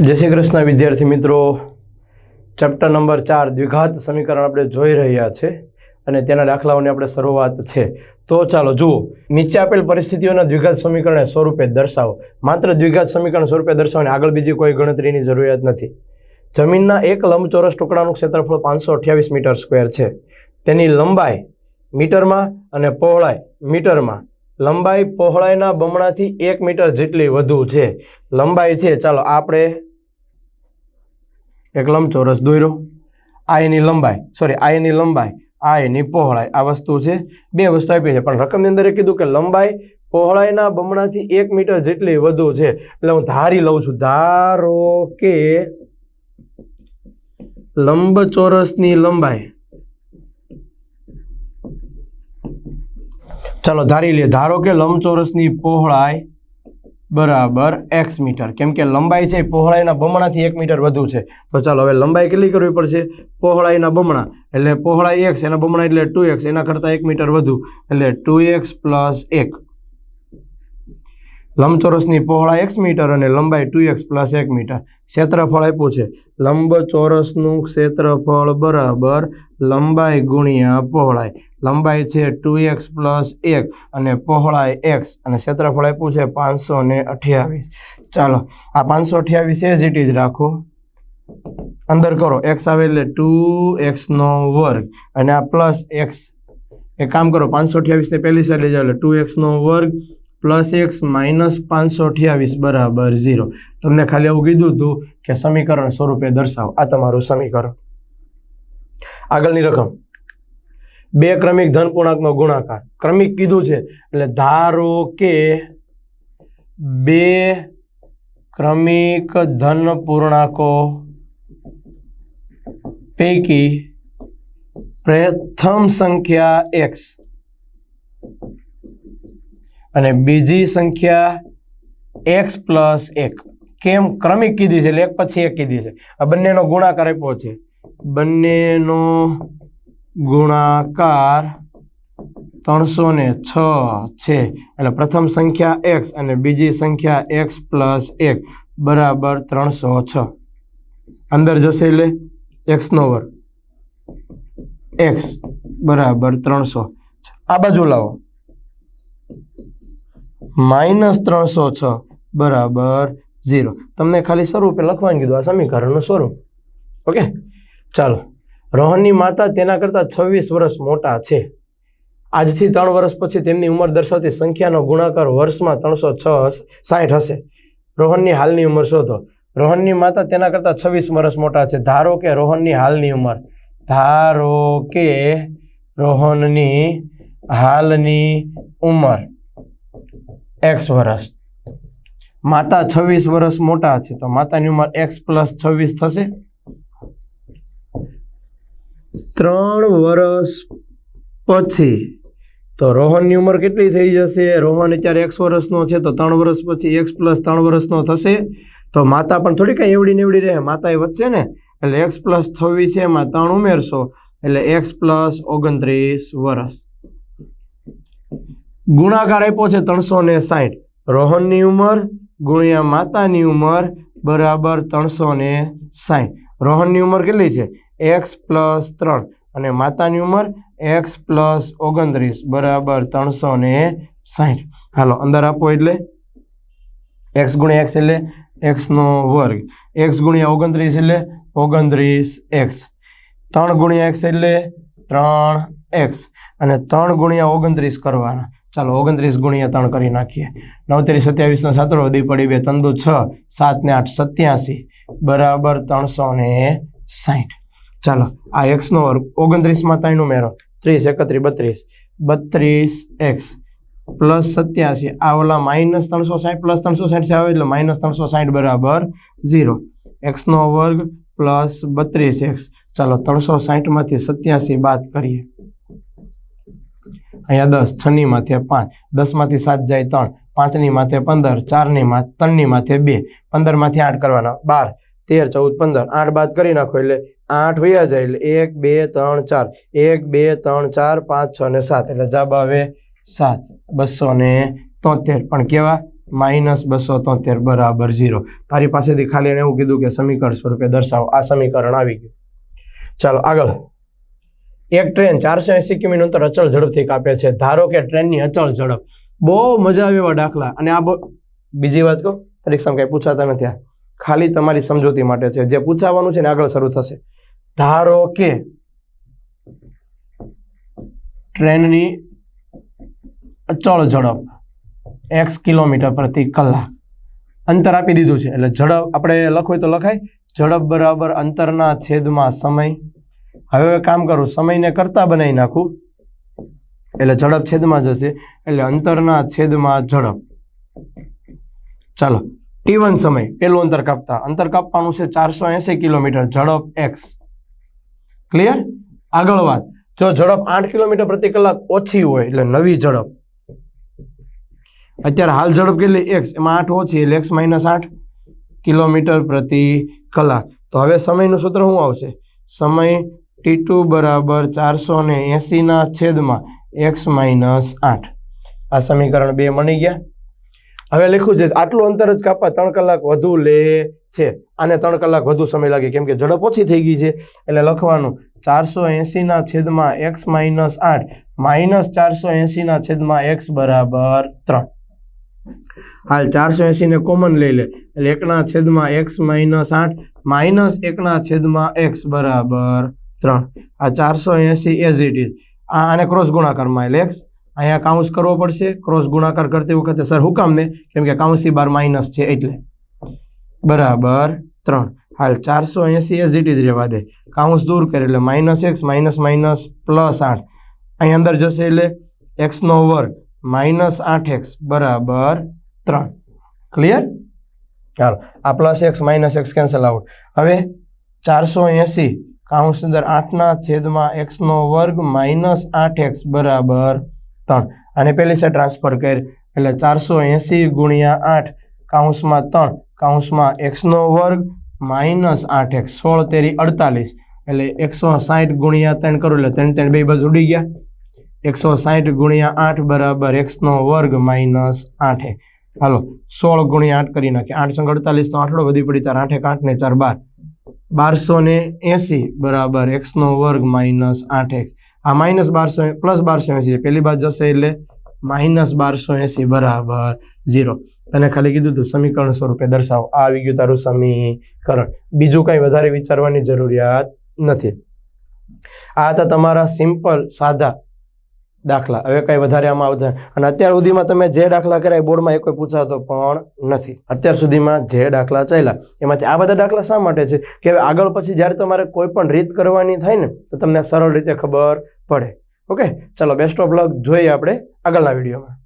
જય શ્રી કૃષ્ણ, વિદ્યાર્થી મિત્રો. ચેપ્ટર નંબર ચાર, દ્વિઘાત સમીકરણ આપણે જોઈ રહ્યા છે અને તેના દાખલાઓની આપણે શરૂઆત છે. તો ચાલો, જુઓ. નીચે આપેલ પરિસ્થિતિઓના દ્વિઘાત સમીકરણને સ્વરૂપે દર્શાવો. માત્ર દ્વિઘાત સમીકરણ સ્વરૂપે દર્શાવવાની આગળ બીજી કોઈ ગણતરીની જરૂરિયાત નથી. જમીનના એક લંબચોરસ ટુકડાનું ક્ષેત્રફળ પાંચસો અઠ્યાવીસ મીટર સ્ક્વેર છે. તેની લંબાઈ મીટરમાં અને પહોળાઈ મીટરમાં. લંબાઈ પહોળાઈના બમણાથી એક મીટર જેટલી વધુ છે. લંબાઈ છે. ચાલો, આપણે એક લંબચોરસ દોર્યો આ એની લંબાઈ સોરી આ એની લંબાઈ, આ એની પહોળાઈ. આ વસ્તુ છે. બે વસ્તુ આપી છે. પણ રકમની અંદર એ કીધું કે લંબાઈ પહોળાઈના બમણાથી એક મીટર જેટલી વધુ છે. એટલે હું ધારી લઉં છું. ધારો કે લંબચોરસની લંબાઈ. ચાલો ધારી લઈએ. ધારો કે લંબચોરસની પહોળાઈ બરાબર એક્સ મીટર. કેમ કે લંબાઈ છે પહોળાઈના બમણાથી એક મીટર વધુ છે. તો ચાલો હવે લંબાઈ કેટલી કરવી પડશે? પહોળાઈના બમણા. એટલે પહોળાઈ એક્સ એના બમણા એટલે ટુ એક્સ એના કરતાં એક મીટર વધુ. એટલે ટુ એક્સ પ્લસ એક. લંબચોરસની પહોળાઈ એક્સ મીટર અને લંબાઈ ટુ એક્સ પ્લસ એક મીટર. ક્ષેત્રફળ આપ્યું છે. લંબચોરસનું ક્ષેત્રફળ બરાબર લંબાઈ ગુણ્યા પહોળાઈ. લંબાઈ છે ટુ એક્સ પ્લસ એક અને પહોળાઈ એક્સ અને ક્ષેત્રફળ આપ્યું છે પાંચસો ને અઠ્યાવીસ. ચાલો, આ પાંચસો અઠ્યાવીસ એઝ ઇટ ઇઝ રાખો. અંદર કરો એક્સ આવે એટલે ટુ એક્સનો વર્ગ અને આ પ્લસ એક્સ એક કામ કરો, પાંચસો અઠ્યાવીસને પહેલી સાઈડ લઈ જાઓ એટલે ટુ એક્સનો વર્ગ પ્લસ એક્સ માઇનસ પાંચસો અઠ્યાવીસ બરાબર ઝીરો. તમને ખાલી એવું કીધું હતું કે સમીકરણ સ્વરૂપે દર્શાવો. આ તમારું સમીકરણ. આગળની રકમ. બે ક્રમિક ધન પૂર્ણાંકનો ગુણાકાર. ક્રમિક કીધું છે એટલે ધારો કે બે ક્રમિક ધન પૂર્ણાંકો પૈકી પ્રથમ સંખ્યા એક્સ. અને બીજી સંખ્યા એક્સ પ્લસ એક. કેમ? ક્રમિક કીધી છે, એટલે એક પછી એક કીધી છે. આ બંનેનો ગુણાકાર આપ્યો છે. બંનેનો ગુણાકાર ત્રણસો ને છ છે. એટલે પ્રથમ સંખ્યા એક્સ અને બીજી સંખ્યા એક્સ પ્લસ એક. બરાબર ત્રણસો છ. અંદર જશે એટલે એક્સનો વર્ગ. એક્સ બરાબર ત્રણસો. આ બાજુ લાવો. માઇનસ ત્રણસો છ બરાબર ઝીરો. તમને ખાલી સ્વરૂપે લખવાનું કીધું, આ સમીકરણનું સ્વરૂપ. ઓકે? ચાલો. રોહનની માતા તેના કરતાં છવ્વીસ વર્ષ મોટા છે. આજથી ત્રણ વર્ષ પછી તેમની ઉંમર દર્શાવતી સંખ્યાનો ગુણાકાર વર્ષમાં ત્રણસો છ સાઠ હશે. રોહનની હાલની ઉંમર શોધો. રોહનની માતા તેના કરતાં છવ્વીસ વર્ષ મોટા છે. ધારો કે રોહનની હાલની ઉંમર. ધારો કે રોહનની હાલની ઉંમર. એક્સ વર્ષ માતા છવ્વીસ વર્ષ મોટા છે, તો માતાની ઉંમર એક્સ પ્લસ છવ્વીસ થશે. ત્રણ વર્ષ પછી, તો રોહનની ઉંમર કેટલી થઈ જશે? રોહન અત્યારે એક્સ વર્ષનો છે, તો ત્રણ વર્ષ પછી એક્સ પ્લસ ત્રણ વર્ષનો થશે. તો માતા પણ થોડી કાંઈ એવડી નેવડી રહે માતા એ વધશે ને? એટલે એક્સ પ્લસ છવ્વીસ એમાં ત્રણ ઉમેરશો, એટલે એક્સ પ્લસ ઓગણત્રીસ વર્ષ ગુણાકાર આપ્યો છે ત્રણસો ને સાઠ રોહનની ઉંમર, ગુણ્યા માતાની ઉંમર બરાબર ત્રણસો ને સાઠ રોહનની ઉંમર કેટલી છે? એક્સ પ્લસ ત્રણ. અને માતાની ઉંમર, એક્સ પ્લસ ઓગણત્રીસ. બરાબર ત્રણસો ને સાઠ હાલો, અંદર આપો એટલે. એક્સ ગુણ્યા એક્સ એટલે એક્સનો વર્ગ. એક્સ ગુણ્યા ઓગણત્રીસ એટલે ઓગણત્રીસ એક્સ. ત્રણ ગુણ્યા એક્સ એટલે ત્રણ એક્સ. અને ત્રણ ગુણ્યા ઓગણત્રીસ કરવાના. ચાલો ઓગણત્રીસ ગુણ્યા ત્રણ કરી નાખીએ. નવતેરી સત્યાવીસનો સાતરો વધી પડી બે તંદુ છ, સાત ને આઠ, સત્યાસી. બરાબર ત્રણસો ને સાઠ ચાલો, આ એક્સનો વર્ગ ઓગણત્રીસમાં ત્રણ ઉમેરો ત્રીસ, એકત્રીસ, બત્રીસ. બત્રીસ એક્સ પ્લસ સત્યાસી. આ ઓલા માઇનસ ત્રણસો સાઠ પ્લસ ત્રણસો સાઠ આવે, એટલે માઇનસ ત્રણસો સાઠ બરાબર ઝીરો. એક્સનો વર્ગ પ્લસ બત્રીસ એક્સ ચાલો, ત્રણસો સાઠમાંથી સત્યાસી બાદ કરીએ. અહીંયા દસ છની માથે પાંચ, દસમાંથી સાત જાય ત્રણ પાંચની માથે પંદર ચારની માથે ત્રણની માથે બે, પંદરમાંથી આઠ કરવાના, બાર, તેર, ચૌદ, પંદર, આઠ બાદ કરી નાખો એટલે આઠ વયા જાય એટલે એક, બે, ત્રણ, ચાર, એક, બે, ત્રણ, ચાર, પાંચ, છ ને સાત, એટલે જવાબ આવે સાત, બસો ને તોતેર, પણ કેવા? માઇનસ બસો તોતેર બરાબર ઝીરો. તારી પાસેથી ખાલી એને એવું કીધું કે સમીકરણ સ્વરૂપે દર્શાવો. આ સમીકરણ આવી ગયું. ચાલો આગળ. એક ટ્રેન ચારસો એસી કિમીનું અંતર અચળ ઝડપથી કાપે છે. ધારો કે ટ્રેનની અચળ ઝડપ. બહુ મજા આવે એવા દાખલા. અને આ બીજી વાત કહો? પરીક્ષામાં કંઈ પૂછાતા નથી આ. ખાલી તમારી સમજૂતી માટે છે. જે પૂછાવાનું છે ને આગળ શરૂ થશે. ધારો કે ટ્રેનની અચળ ઝડપ એક્સ કિલોમીટર પ્રતિ કલાક. અંતર આપી દીધું છે. એટલે ઝડપ, આપણે લખવું હોય તો લખાય. ઝડપ બરાબર અંતરના છેદમાં સમય. હવે કામ કરું, સમયને કરતા બનાવી નાખું. એટલે ઝડપ છેદમાં જશે. એટલે અંતરના છેદમાં ઝડપ. ચાલો ટી વન સમય, પેલું અંતર કાપતા. અંતર કાપવાનું છે ચારસો એંસી કિલોમીટર. ઝડપ એક્સ ક્લિયર આગળ વાત. જો ઝડપ આઠ કિલોમીટર પ્રતિ કલાક ઓછી હોય, એટલે નવી ઝડપ. અત્યારે હાલ ઝડપ કેટલી? એક્સ એમાં આઠ ઓછી, એટલે એક્સ માઇનસ આઠ કિલોમીટર પ્રતિ કલાક. તો હવે સમયનું સૂત્ર શું આવશે? સમય ટી ટુ બરાબર ચારસો ને એંસીના છેદમાં એક્સ માઇનસ આઠ. આ સમીકરણ બે મળી ગયા. હવે લખ્યું છે, આટલું અંતર જ કાપવા ત્રણ કલાક વધુ લે છે. આને ત્રણ કલાક વધુ સમય લાગે, કેમ કે ઝડપ ઓછી થઈ ગઈ છે. એટલે લખવાનું, ચારસો એંસીના છેદમાં એક્સ માઇનસ આઠ માઇનસ ચારસો એંસીના છેદમાં એક્સ બરાબર ત્રણ. હાલ ચારસો એંસીને કોમન લઈ લે. એટલે એકના છેદમાં એક્સ માઇનસ આઠ માઇનસ એકના છેદમાં એક્સ બરાબર ત્રણ. આ ચારસો એંસી એઝ ઇટ ઇઝ આ આને ક્રોસ ગુણાકારમાં એટલે એક્સ અહીંયા કાઉન્સ કરવો પડશે. ક્રોસ ગુણાકાર કરતી વખતે સર હું કામ ને કેમ કે કાઉન્સી બાર માઇનસ છે એટલે. બરાબર ત્રણ. હાલ ચારસો એંસી એઝ ઇટ ઇઝ રહેવા દે. કાઉન્સ દૂર કરે એટલે minus x minus minus plus આઠ. અહીં અંદર જશે એટલે એક્સનો વર્ગ. માઇનસ આઠ એક્સ બરાબર ત્રણ. ક્લિયર ચાલો, આ plus x minus x cancel out હવે ચારસો એંસી કાઉન્સ અંદર આઠના છેદમાં એક્સનો વર્ગ માઇનસ આઠ એક્સ બરાબર ત્રણ. અને પહેલી સાઈડ ટ્રાન્સફર કર. એટલે ચારસો એંસી ગુણ્યા આઠ કાઉન્સમાં ત્રણ કાઉન્સમાં એક્સનો વર્ગ માઇનસ આઠ એક્સ સોળ તેરી અડતાલીસ. એટલે એકસો સાઠ ગુણ્યા ત્રણ કરું, એટલે ત્રણ ત્રણ બે બાજુ ઉડી ગયા. એકસો સાઠ ગુણ્યા આઠ બરાબર એક્સનો વર્ગ માઇનસ આઠે હાલો, સોળ ગુણ્યા આઠ કરી નાખીએ. આઠ અડતાલીસનો અડતાલીસ આઠડો વધી પડી ચાર આઠ આઠ ને ચાર બાર. બારસો ને એંસી બરાબર એક્સનો વર્ગ માઇનસ આઠ એક્સ. આ માઇનસ બારસો પ્લસ બારસો એંસી પહેલી બાદ જશે એટલે માઇનસ બારસો એંસી બરાબર ઝીરો. અને ખાલી કીધું હતું સમીકરણ સ્વરૂપે દર્શાવો. આવી ગયું તારું સમીકરણ. બીજું કંઈ વધારે વિચારવાની જરૂરિયાત નથી. આ હતા તમારા સિમ્પલ સાદા દાખલા. હવે કંઈ વધારે આમાં આવતા અને અત્યાર સુધીમાં તમે જે દાખલા કર્યા એ બોર્ડમાં એ કોઈ પૂછાતો પણ નથી. અત્યાર સુધીમાં જે દાખલા ચાલ્યા, એમાંથી આ બધા દાખલા શા માટે છે? કે હવે આગળ પછી જ્યારે તમારે કોઈ પણ રીત કરવાની થાય ને, તો તમને સરળ રીતે ખબર પડે. ઓકે? ચાલો બેસ્ટ ઓફ લક જોઈએ આપણે આગળના વિડીયોમાં.